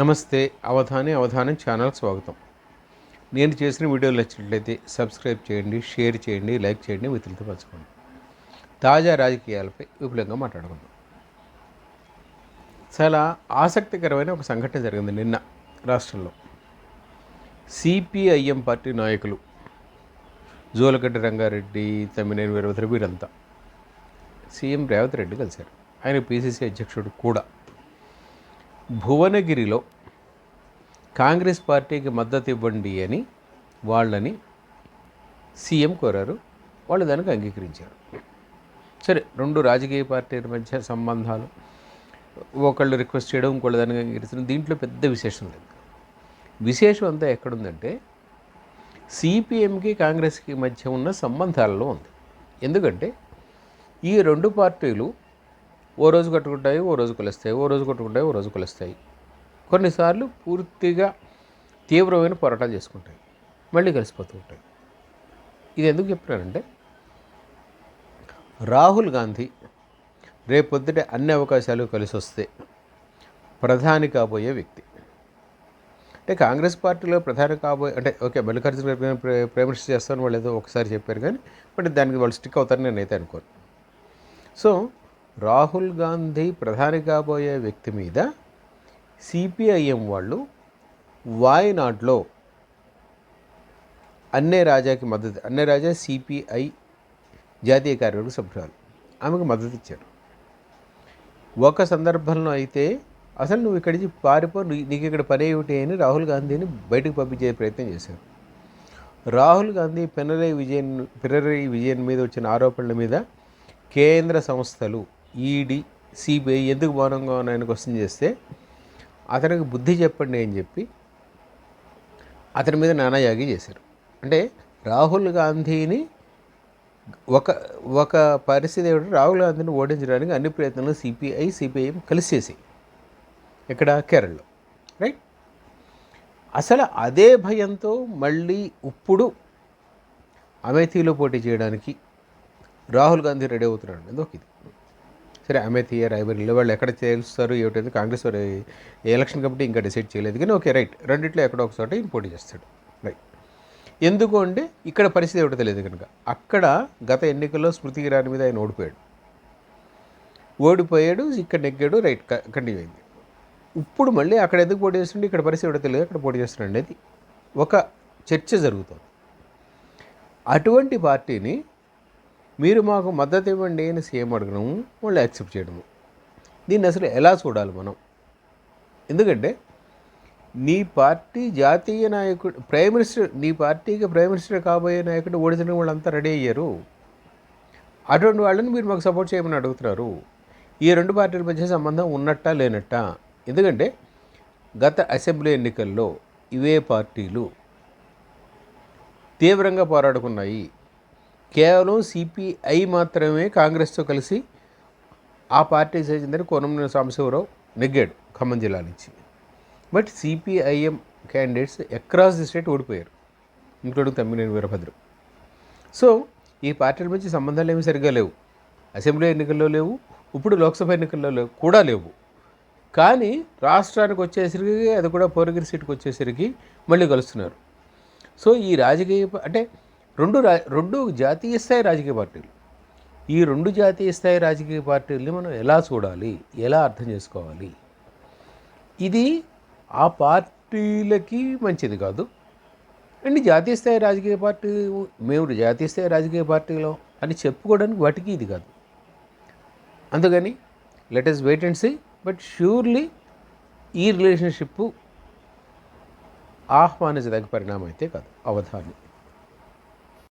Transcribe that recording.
నమస్తే అవధాని అవధానం ఛానల్ స్వాగతం. నేను చేసిన వీడియోలు నచ్చినట్లయితే సబ్స్క్రైబ్ చేయండి షేర్ చేయండి లైక్ చేయండి మిత్రులతో పంచుకోండి. తాజా రాజకీయాలపై విపులంగా మాట్లాడుకుందాం. చాలా ఆసక్తికరమైన ఒక సంఘటన జరిగింది నిన్న రాష్ట్రంలో. సిపిఐఎం పార్టీ నాయకులు జోలగడ్డ రంగారెడ్డి తమ్మినేని వీరభద్ర వీరంతా సీఎం రేవంత్ రెడ్డి కలిశారు. ఆయన పిసిసి అధ్యక్షుడు కూడా. భువనగిరిలో కాంగ్రెస్ పార్టీకి మద్దతు ఇవ్వండి అని వాళ్ళని సీఎం కోరారు. వాళ్ళు దానికి అంగీకరించారు. సరే రెండు రాజకీయ పార్టీల మధ్య సంబంధాలు ఒకళ్ళు రిక్వెస్ట్ చేయడం ఇంకోళ్ళు దానికి అంగీకరించడం దీంట్లో పెద్ద విశేషం లేదు. విశేషం అంతా ఎక్కడుందంటే సిపిఎంకి కాంగ్రెస్కి మధ్య ఉన్న సంబంధాలలో ఉంది. ఎందుకంటే ఈ రెండు పార్టీలు ఓ రోజు కట్టుకుంటాయి ఓ రోజు కలుస్తాయి ఓ రోజు కట్టుకుంటాయి ఓ రోజు కలుస్తాయి. కొన్నిసార్లు పూర్తిగా తీవ్రమైన పోరాటాలు చేసుకుంటాయి. మళ్ళీ కలిసిపోతూ ఉంటాయి. ఇది ఎందుకు చెప్తున్నానంటే రాహుల్ గాంధీ రేపొద్దుటే అన్ని అవకాశాలు కలిసి వస్తే ప్రధాని కాబోయే వ్యక్తి. అంటే కాంగ్రెస్ పార్టీలో ప్రధాని కాబోయే అంటే ఓకే మల్లికార్జున గారి ప్రే- ప్రేమిష చేస్తాను వాళ్ళు ఏదో ఒకసారి చెప్పారు కానీ బట్ దానికి వాళ్ళు స్టిక్ అవుతారని నేనైతే అనుకోను. సో రాహుల్ గాంధీ ప్రధాని కాబోయే వ్యక్తి మీద సిపిఐఎం వాళ్ళు వాయనాడ్లో అన్నే రాజాకి మద్దతు అన్నే రాజా సిపిఐ జాతీయ కార్యవర్గ సభ్యురాలు. ఆమెకు మద్దతు ఇచ్చారు. ఒక సందర్భంలో అయితే అసలు నువ్వు ఇక్కడి నుంచి పారిపో నీకు ఇక్కడ పని ఏమిటి అని రాహుల్ గాంధీని బయటకు పంపించే ప్రయత్నం చేశారు. రాహుల్ గాంధీ పినరై విజయన్ పినరై విజయన్ మీద వచ్చిన ఆరోపణల మీద కేంద్ర సంస్థలు ఈడీ సిబిఐ ఎందుకు మౌనంగా ఉన్నాయని క్వశ్చన్ చేస్తే అతనికి బుద్ధి చెప్పండి అని చెప్పి అతని మీద నానాయాగి చేశారు. అంటే రాహుల్ గాంధీని ఒక ఒక పరిస్థితి ఏమిటంటే రాహుల్ గాంధీని ఓడించడానికి అన్ని ప్రయత్నాలు సిపిఐ సిపిఐఎం కలిసి చేసాయి ఇక్కడ కేరళలో రైట్? అసలు అదే భయంతో మళ్ళీ ఇప్పుడు అమేథీలో పోటీ చేయడానికి రాహుల్ గాంధీ రెడీ అవుతున్నాడు. అనేది ఒక ఇది? సరే అమేథీ రాయబరిలో వాళ్ళు ఎక్కడ చేస్తారు ఏమిటైతే కాంగ్రెస్ వారి ఎలక్షన్ కమిటీ ఇంకా డిసైడ్ చేయలేదు. కానీ ఓకే రైట్. రెండిట్లో ఎక్కడో ఒకసారి ఈయన పోటీ చేస్తాడు. రైట్. ఎందుకు అంటే ఇక్కడ పరిస్థితి ఏమిటో తెలియదు కనుక. అక్కడ గత ఎన్నికల్లో స్మృతి ఇరాని మీద ఆయన ఓడిపోయాడు. ఓడిపోయాడు ఇక్కడ నెగ్గాడు రైట్ కంటిన్యూ అయింది. ఇప్పుడు మళ్ళీ అక్కడ ఎందుకు పోటీ చేస్తుండే ఇక్కడ పరిస్థితి ఏమిటో తెలియదు అక్కడ పోటీ చేస్తున్నాడు అనేది ఒక చర్చ జరుగుతుంది. అటువంటి పార్టీని మీరు మాకు మద్దతు ఇవ్వండి అని సీఎం అడగడము వాళ్ళు యాక్సెప్ట్ చేయడము. దీన్ని అసలు ఎలా చూడాలి మనం? ఎందుకంటే నీ పార్టీ జాతీయ నాయకుడు ప్రైమ్ మినిస్టర్ నీ పార్టీకి ప్రైమ్ మినిస్టర్ కాబోయే నాయకుడు ఓడించిన వాళ్ళంతా రెడీ అయ్యారు. అటువంటి వాళ్ళని మీరు మాకు సపోర్ట్ చేయమని అడుగుతున్నారు. ఈ రెండు పార్టీల మధ్య సంబంధం ఉన్నట్టా లేనట్టా? ఎందుకంటే గత అసెంబ్లీ ఎన్నికల్లో ఇవే పార్టీలు తీవ్రంగా పోరాడుకున్నాయి. కేవలం సిపిఐ మాత్రమే కాంగ్రెస్తో కలిసి ఆ పార్టీ చేసిందని కోనంనేని సాంబశివరావు నెగ్గాడు ఖమ్మం జిల్లా నుంచి. But CPIM candidates across the state ఓడిపోయారు ఇంక్లూడింగ్ తమ్మినేని వీరభద్రు. సో ఈ పార్టీల మధ్య సంబంధాలు ఏమి సరిగ్గా లేవు. అసెంబ్లీ ఎన్నికల్లో లేవు ఇప్పుడు లోక్సభ ఎన్నికల్లో లేవు కూడా లేవు. కానీ రాష్ట్రానికి వచ్చేసరికి అది కూడా పోరగిరి సీటుకు వచ్చేసరికి మళ్ళీ కలుస్తున్నారు. సో ఈ రాజకీయ అంటే రెండు రా రెండు జాతీయ స్థాయి రాజకీయ పార్టీలు. ఈ రెండు జాతీయ స్థాయి రాజకీయ పార్టీలని మనం ఎలా చూడాలి? ఎలా అర్థం చేసుకోవాలి? ఇది ఆ పార్టీలకి మంచిది కాదు. అండ్ జాతీయ స్థాయి రాజకీయ పార్టీ మేము జాతీయ స్థాయి రాజకీయ పార్టీలో అని చెప్పుకోవడానికి వాటికి ఇది కాదు. అందుకని let us wait and see but surely ఈ రిలేషన్షిప్ ఆహ్వానించదగ్గ పరిణామం అయితే కాదు. అవధానం.